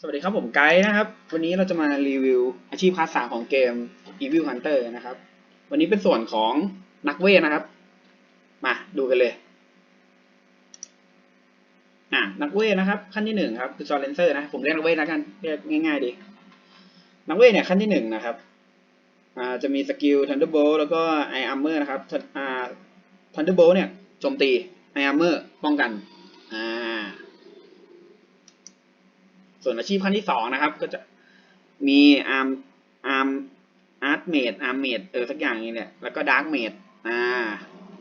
สวัสดีครับผมไกด์นะครับ วันนี้เราจะมารีวิวอาชีพคลาสสามของเกม Evil Hunter นะครับ วันนี้เป็นส่วนของนักเวทนะครับ มาดูกันเลยอะนักเวทนะครับ ขั้นที่หนึ่งครับคือซอเลนเซอร์นะผมเรียกนักเวทแล้วกันเรียกง่ายๆดีนักเวทเนี่ยขั้นที่หนึ่งนะครับอ่าจะมีสกิล Thunderbolt แล้วก็ i Armor นะครับอ่า Thunderbolt เนี่ยโจมตี i Armor ป้องกัน ส่วนอาชีพขั้นที่สองนะครับ ก็จะมีอาร์มอาร์มอาร์ตเมดอาร์มเมดเออสักอย่างนี้แหละแล้วก็ดาร์กเมดอ่า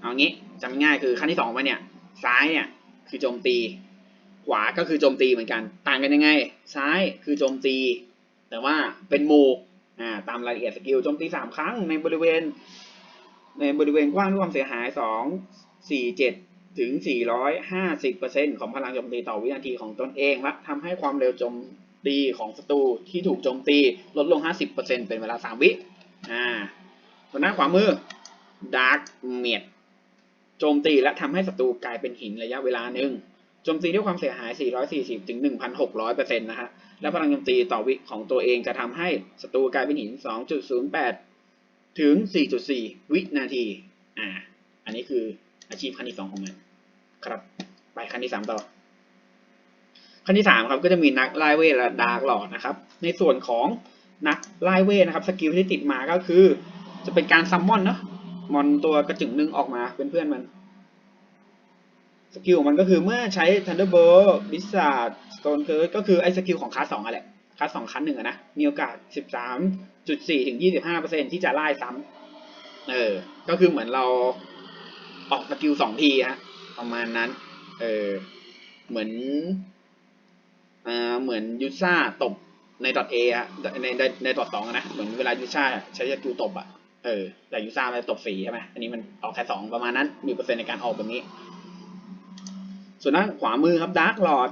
เอางี้จำง่ายคือขั้นที่สองไปเนี่ย ซ้ายเนี่ยคือโจมตี ขวาก็คือโจมตีเหมือนกัน ต่างกันยังไง ซ้ายคือโจมตี แต่ว่าเป็นหมู่อ่าตามรายละเอียดสกิลโจมตีสามครั้งในบริเวณ ในบริเวณกว้างด้วยความเสียหายสองสี่เจ็ด ถึง 450%ของพลังโจมตีต่อวินาทีของตนเองและทำให้ความเร็วโจมตีของศัตรูที่ถูกโจมตีลดลง 50%เป็นเวลา 3 วิอ่าส่วนด้านขวามือ Dark m a d โจมตีและทำให้ศัตรูกลายเป็นหินระยะเวลาหนึ่งโจมตีด้วยความเสียหาย 440 ถึง 1,600%นะฮะ และพลังโจมตีต่อวิของตัวเองจะทำให้ศัตรูกลายเป็นหิน 2.08 ถึง 4.4 วินาที อ่า อันนี้คือ อาชีพขั้นที่สองของมันครับ ไปขั้นที่สามต่อขั้นที่สามครับก็จะมีนักไล่เวทและดาร์กหลอดนะครับ ในส่วนของนักไล่เวทนะครับ สกิลที่ติดมาก็คือ จะเป็นการซัมมอนเนาะมอนตัวกระจึงหนึ่งออกมาเป็นเพื่อนมันสกิลของมันก็คือเมื่อใช้ Thunderbolt Blizzard Stone Curse ก็คือไอ้สกิลของคลาสสองอะแหละคลาสสองคลาสหนึ่งอะนะ มีโอกาส 13.4 ถึง 25%ที่จะไล่ซ้ำเออ ก็คือเหมือนเรา ออกสกิลสองทีฮะประมาณนั้น เออ เหมือนอ่าเหมือนยูซ่าตบในดอทเอะในในในดอทสองนะ เหมือนเวลายูซ่าใช้สกิลตบอะเออ แต่ยูซ่ามันตบฟรีใช่ไหมอันนี้มันออกแค่สองประมาณนั้น มีเปอร์เซ็นต์ในการออกแบบนี้ ส่วนด้านขวามือครับดาร์กหลอด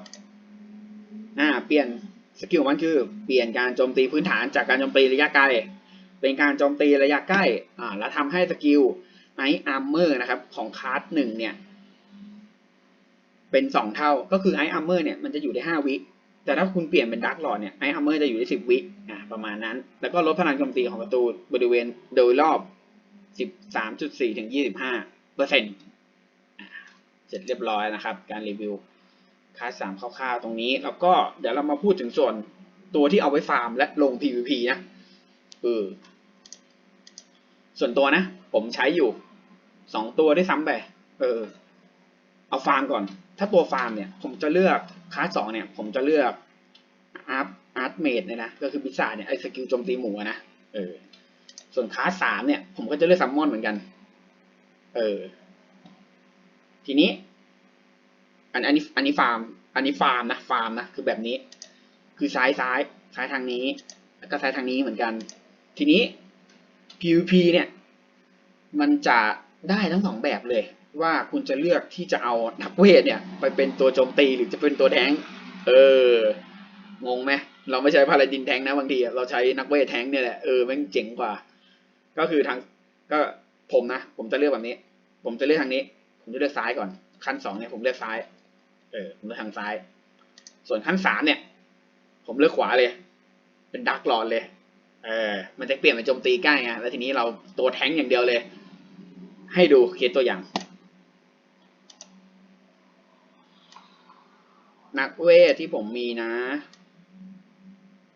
อ่า เปลี่ยนสกิลมันคือเปลี่ยนการโจมตีพื้นฐานจากการโจมตีระยะไกล เป็นการโจมตีระยะใกล้ อ่า แล้วทำให้สกิล ไออาร์เมอร์นะครับของคลาสหนึ่งเนี่ย เป็นสองเท่าก็คือไออาร์เมอร์เนี่ยมันจะอยู่ได้ห้าวิแต่ถ้าคุณเปลี่ยนเป็นดาร์กหลอดเนี่ยไออาร์เมอร์จะอยู่ได้สิบวิอ่าประมาณนั้น แล้วก็ลดพลังโจมตีของประตูบริเวณโดยรอบสิบสามจุดสี่ถึงยี่สิบห้าเปอร์เซ็นต์เสร็จเรียบร้อยนะครับ การรีวิวคลาสสามคร่าวๆตรงนี้ แล้วก็เดี๋ยวเรามาพูดถึงส่วนตัวที่เอาไว้ฟาร์มและลง PVP นะเออส่วนตัวนะ ผมใช้อยู่ สองตัวได้ซ้ำไป เออ เอาฟาร์มก่อน ถ้าตัวฟาร์มเนี่ย ผมจะเลือกคลาสสองเนี่ย ผมจะเลือกอาร์ตอาร์ตเมดเนี่ยนะ ก็คือพิซซ่าเนี่ย ไอสกิลโจมตีหมูนะ เออ ส่วนคลาสสามเนี่ย ผมก็จะเลือกซัมมอนเหมือนกัน เออ ทีนี้ อันอันนี้ อันนี้ฟาร์ม อันนี้ฟาร์มนะ ฟาร์มนะ คือแบบนี้ คือซ้ายซ้ายซ้ายทางนี้ แล้วก็ซ้ายทางนี้เหมือนกัน ทีนี้ PVP เนี่ย มันจะ ได้ทั้งสองแบบเลย ว่าคุณจะเลือกที่จะเอานักเวทเนี่ย ไปเป็นตัวโจมตีหรือจะเป็นตัวแทงเอองงไหมเราไม่ใช้พาราดินแทงนะบางทีเราใช้นักเวทแทงเนี่ยแหละเออแม่งเจ๋งกว่า ก็คือทางก็ผมนะ ผมจะเลือกแบบนี้ ผมจะเลือกทางนี้ ผมจะเลือกซ้ายก่อน ขั้นสองเนี่ยผมเลือกซ้าย เออผมเลือกทางซ้าย ส่วนขั้นสามเนี่ย ผมเลือกขวาเลย เป็นดักหลอดเลย เออ มันจะเปลี่ยนเป็นโจมตีใกล้ไงแล้วทีนี้เราตัวแทงอย่างเดียวเลย ให้ดูเคสตัวอย่าง นักเวทที่ผมมีนะ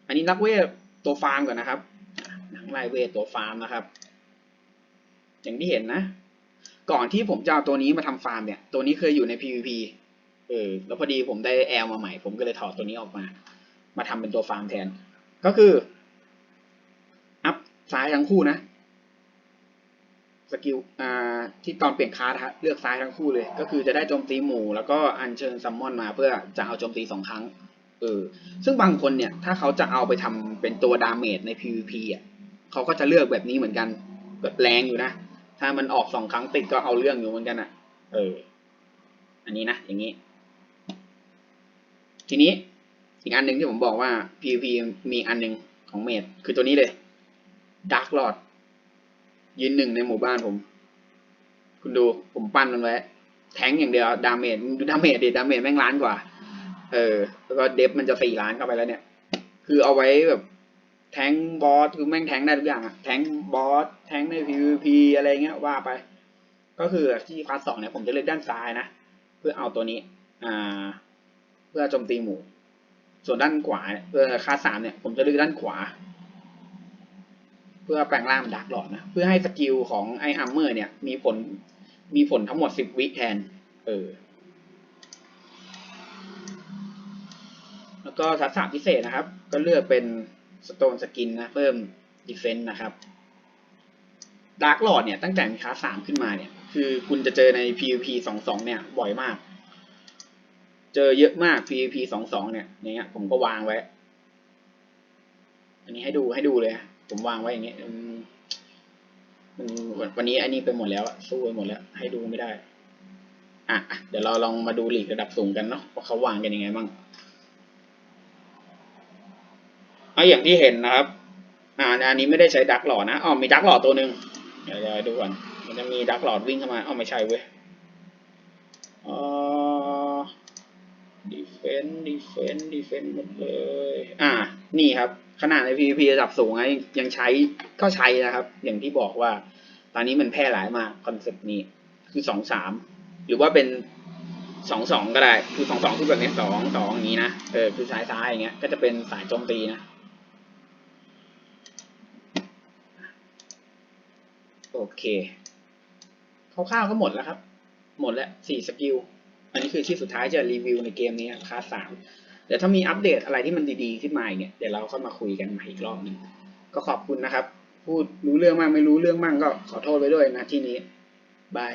อันนี้นักเวทตัวฟาร์มก่อนนะครับนักไล่เวทตัวฟาร์มนะครับ อย่างที่เห็นนะ ก่อนที่ผมจะเอาตัวนี้มาทำฟาร์มเนี่ย ตัวนี้เคยอยู่ใน PVP เออแล้วพอดีผมได้แอลมาใหม่ ผมก็เลยถอดตัวนี้ออกมา มาทำเป็นตัวฟาร์มแทน ก็คือ อัพซ้ายทั้งคู่นะ สกิลอ่าที่ตอนเปลี่ยนคาร์ดฮะเลือกซ้ายทั้งคู่เลย ก็คือจะได้โจมตีหมู่ แล้วก็อัญเชิญซัมมอนมาเพื่อจะเอาโจมตีสองครั้งเออซึ่งบางคนเนี่ยถ้าเขาจะเอาไปทำเป็นตัวดาเมจใน PVP อะเขาก็จะเลือกแบบนี้เหมือนกันแบบแรงอยู่นะ ถ้ามันออกสองครั้งติดก็เอาเรื่องอยู่เหมือนกันอะ เออ อันนี้นะอย่างนี้ ทีนี้อีกอันหนึ่งที่ผมบอกว่า PVP มีอันหนึ่งของเมจคือตัวนี้เลย Dark Lord ยืนหนึ่งในหมู่บ้านผม คุณดูผมปั้นมันไว้ แทงอย่างเดียวดาเมจดูดาเมจดิดาเมจแม่งล้านกว่า เออ แล้วก็เดฟมันจะสี่ล้านเข้าไปแล้วเนี่ย คือเอาไว้แบบแทงบอสคือแม่งแทงได้ทุกอย่างอะแทงบอสแทงใน PVP อะไรเงี้ยว่าไป ก็คือที่คลาสสองเนี่ยผมจะเลือกด้านซ้ายนะ เพื่อเอาตัวนี้ อ่า เพื่อโจมตีหมู่ ส่วนด้านขวาเนี่ยเพื่อคลาสสามเนี่ย ผมจะเลือกด้านขวา พื่อแปลงร่างเป็นดักหลอดนะเพื่อให้สกิลของไออัมเมอร์เนี่ยมีผลมีผลทั้งหมดสิบวิแทน เออ แล้วก็ทักษะพิเศษนะครับ ก็เลือกเป็นสโตนสกินนะ เพิ่มดีเฟนต์นะครับดาร์กหลอดเนี่ยตั้งแต่มีคลาสสามขึ้นมาเนี่ย คือคุณจะเจอใน PVP สองสองเนี่ยบ่อยมาก เจอเยอะมาก PVP สองสองเนี่ยอย่างเงี้ยผมก็วางไว้ อันนี้ให้ดูให้ดูเลย ผมวางไว้อย่างเงี้ยมันวันนี้อันนี้ไปหมดแล้วอะสู้ไปหมดแล้ว ให้ดูไม่ได้ อะเดี๋ยวเราลองมาดูหลีกระดับสูงกันเนาะว่าเขาวางกันยังไงบ้างเอาอย่างที่เห็นนะครับ อ่าอันนี้ไม่ได้ใช้ดักหลอดนะอ๋อมีดักหลอดตัวหนึ่งเดี๋ยวเราดูก่อนมันจะมีดักหลอดวิ่งเข้ามาอ๋อไม่ใช่เว้ยอ๋อดีเฟนดีเฟนดีเฟนหมดเลย นี่ครับ ขนาดใน PVP ระดับสูงยังยังใช้ก็ใช้นะครับ อย่างที่บอกว่า ตอนนี้มันแพร่หลายมากคอนเซปต์นี้คือสองสามหรือว่าเป็นสองสองก็ได้ คือสองสองคือแบบนี้สองสองอย่างนี้นะเออคือซ้ายซ้ายอย่างเงี้ยก็จะเป็นสายโจมตีนะโอเคคร่าวๆก็หมดแล้วครับ หมดแล้วสี่สกิลอันนี้คือที่สุดท้ายจะรีวิวในเกมนี้คลาสสาม เดี๋ยวถ้ามีอัปเดตอะไรที่มันดีๆขึ้นมาอีกเนี่ยเดี๋ยวเราค่อยมาคุยกันใหม่อีกรอบหนึงก็ขอบคุณนะครับ พูดรู้เรื่องมากไม่รู้เรื่องมั่งก็ขอโทษไปด้วยนะที่นี้บาย